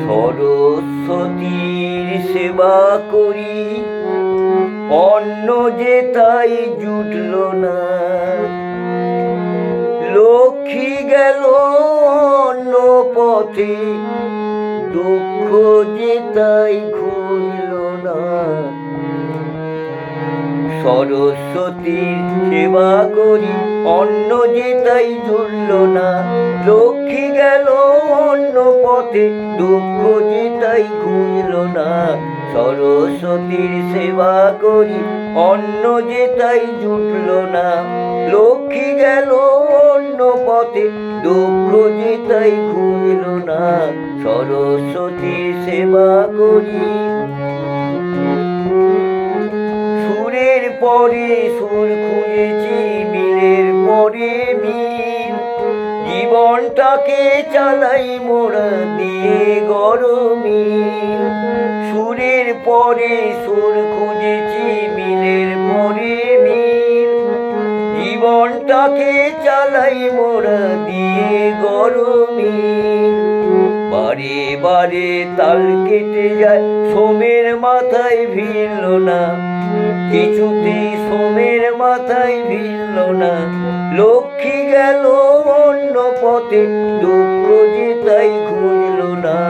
সরস্বতীর সেবা করি অন্য যে তাই জুটল না। লক্ষ্মী গেল অন্য পথে, দুঃখ যে তাই সরস্বতীর সেবা করি। অন্য যে তাই জুড়ল না, লক্ষ্মী গেল অন্য পথে, দুঃখ যে তাই খুঁজল না। সরস্বতীর সেবা করি অন্য যে তাই জুটল না, লক্ষ্মী গেল অন্য পথে, দুঃখ যে তাই খুঁজল না। সরস্বতীর সেবা করি। পরে সুর খুঁজেছি মিলের পরে মিল জীবনটাকে চালাই মোড়া দিয়ে গরমিল সুরের পরে সুর খুঁজেছি মিলের পরে মিল জীবনটাকে চালাই মোড়া দিয়ে গরমিল বারে বারে তাল কেটে যায়, সোমের মাথায় ভিড়ল না। কিছুতেই সোমের মাথায় ভিড়ল না। লক্ষ্মী গেল অন্য পথে, দুঃখ যে তাই খুঁজল না।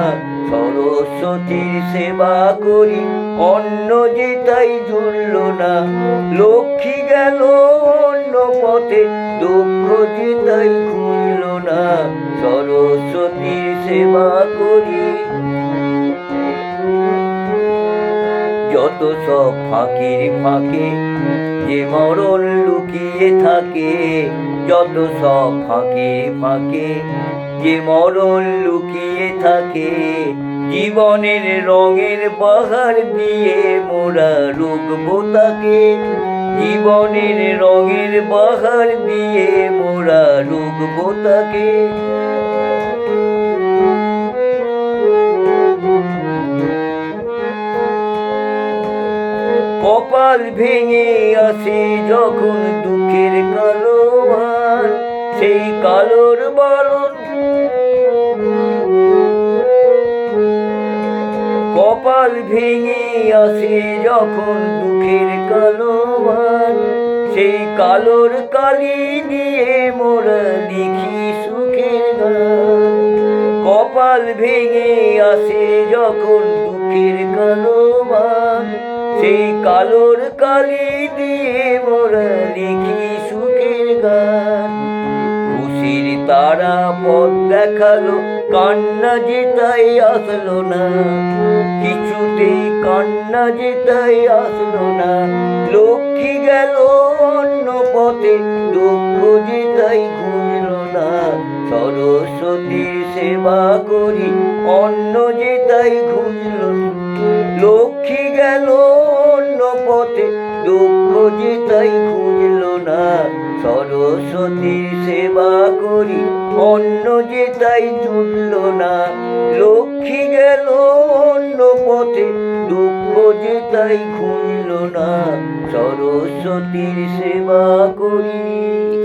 সরস্বতীর সেবা করি অন্য যে তাই জুড়ল না। লক্ষ্মী গেল অন্য পথে, দুঃখ যে তাই খুঁজল যত সব ফাঁকির ফাঁকে, যে মরণ লুকিয়ে থাকে, যত সব ফাঁকে ফাঁকে, যে মরণ লুকিয়ে থাকে, জীবনের রঙের পাহাড় দিয়ে মোরা রুখবো তাকে জীবনের রঙের পাহাড় দিয়ে মোরা রুখবো তাকে কপাল ভেঙে আসে যখন দুঃখের কালো ভার সেই কালোর বারণ কপাল ভেঙে আসে যখন দুঃখের কালো ভার সেই কালোর কালি দিয়ে মোরা লিখি সুখের কপাল ভেঙে আসে যখন দুঃখের কালো ভার সেই কালোর কালি দিয়ে মোরা লিখি সুখের গান। খুশির তারা পথ দেখাল, কান্না যে তাই আসলো না। কিছুতেই কান্না যে তাই আসলো না। লক্ষ্মী গেল অন্য পথে, দুঃখ যে খুঁজল না। সরস্বতীর সেবা করি অন্য যে তাই খুঁজল না। লক্ষ্মী গেল করি অন্য যে তাই জুটল না। লক্ষ্মী গেল অন্য পথে, দুঃখ যে তাই খুঁজল না। সরস্বতীর সেবা করি।